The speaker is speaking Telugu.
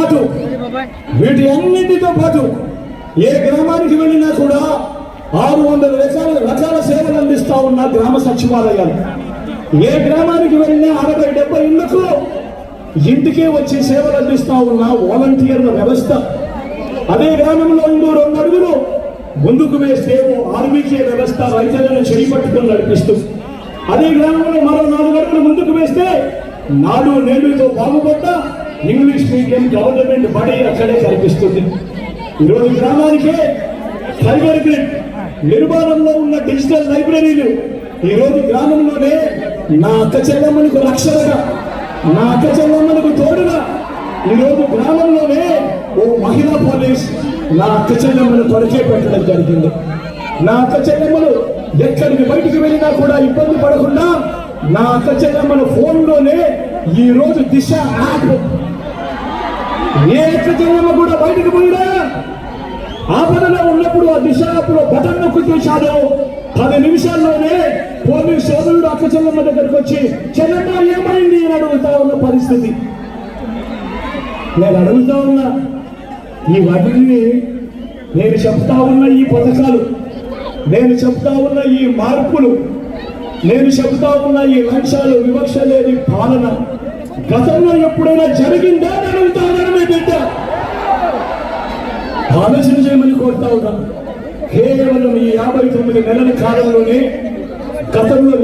పాటు వీటి అన్నింటితో పాటు ఏ గ్రామానికి వెళ్ళినా కూడా ఆరు వందల రకాల రకాల సేవలు అందిస్తా ఉన్న గ్రామ సచివాలయాలు. ఏ గ్రామానికి వెళ్ళినా అరవై డెబ్బై ఇళ్ళకు ఇంటికే వచ్చి సేవలు అందిస్తా ఉన్న వాలంటీర్ల వ్యవస్థ. అదే గ్రామంలో ఇంకో రెండు అడుగులు ముందుకు వేస్తే ఆర్మీకే వ్యవస్థ రైతులను చేయి పట్టుకొని నడిపిస్తూ. అదే గ్రామంలో మరో నాలుగు అడుగులు ముందుకు వేస్తే నాడు నేడుతో బాగుపడ్డా ఇంగ్లీష్ మీడియం గవర్నమెంట్ బడి అక్కడే కనిపిస్తుంది. ఈరోజు గ్రామానికే ఫైబర్ గ్రిడ్ నిర్మాణంలో ఉన్న డిజిటల్ లైబ్రరీలు ఈరోజు గ్రామంలోనే నా అక్క చెల్లమ్మలకు రక్షణగా నా అక్క చెల్లమ్మలకు తోడుగా ఈ రోజు గ్రామంలోనే ఓ మహిళా పోలీస్ నా అక్క చెల్లెమ్మను పరిచయం పెట్టడం జరిగింది. నా అక్క చెల్లెమ్మలు ఎక్కడికి బయటికి వెళ్ళినా కూడా ఇబ్బంది పడకుండా నా అక్క చెల్లెమ్మల ఫోన్లోనే ఈరోజు దిశ యాప్ ఏ అక్క కూడా బయటకు పోయినా ఆపదలో ఉన్నప్పుడు ఆ దిశ యాప్లో బటన్ నొక్కితే పది నిమిషాల్లోనే పోలీసు సోదరుడు అక్క చెల్లమ్మ దగ్గరకు వచ్చి చెల్లమ్మ ఏమైంది? అని అడుగుతా ఉన్న పరిస్థితి. నేను అడుగుతా ఉన్నా ఈ వాటిని నేను చెప్తా ఉన్న ఈ పథకాలు నేను చెప్తా ఉన్న ఈ మార్పులు నేను చెప్తా ఉన్న ఈ లంచాలు వివక్ష లేని పాలన గతంలో ఎప్పుడైనా జరిగిందా అని అడుగుతా ఉన్నాను మీ బిడ్డ ఆలోచన చేయమని కోరుతా ఉన్నాను. కేవలం ఈ యాభై తొమ్మిది నెలల కాలంలోనే గతంలో